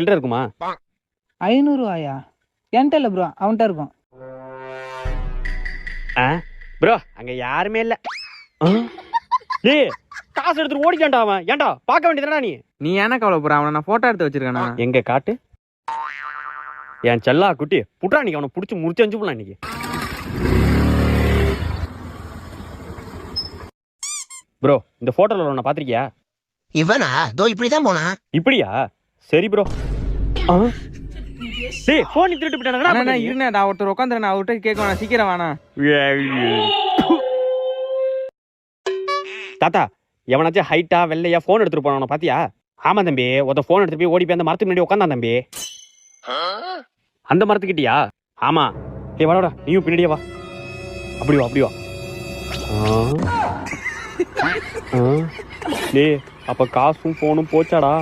சில்லறை இருக்குமா? ஐநூறுவாயா? என்கிட்ட இல்லை ப்ரோ அவன்கிட்ட இருக்கும். ஆ? ப்ரோ அங்க யாருமே இல்ல? டேய் காசு எடுத்துட்டு ஓடிக்காண்டா அவன். ஏன்டா பார்க்க வேண்டியதுடா நீ? நீ ஏன்னா கவலைப்படுற? அவனை நான் போட்டோ எடுத்து வச்சிருக்கேனா? எங்க காட்டு? என் செல்லா குட்டி புட்ரா நீங்க அவனை புடிச்சு முடிச்சு அஞ்சு போலாம் இன்னைக்கு. ப்ரோ இந்த போட்டோல உன்னை பாத்திருக்கியா இவனா? தோ இப்படிதான் போனா இப்படியா? சரி ப்ரோ டேய் போன் திருட்டு அண்ணா, போயிட்டானடா அண்ணா, இருண்ணே நான் ஒருத்தர் உட்காந்துறேன் நான் அவர்கிட்ட கேட்க வேணாம் சீக்கிரம் வேணாம் தாத்தா எவனாச்சும் ஹைட்டா வெள்ளையா போன் எடுத்துட்டு போனவன பாத்தியா? ஆமா தம்பி. ஒருத்த போன் எடுத்து போய் ஓடி போய் அந்த மரத்துக்கு முன்னாடி உட்காந்தான் தம்பி. அந்த மரத்துக்கிட்டியா? ஆமா. டேய் வாடா நீயும் பின்னாடியே வா. அப்படி வா அப்படி வா. டேய் அப்ப காசும் போனும் போச்சாடா?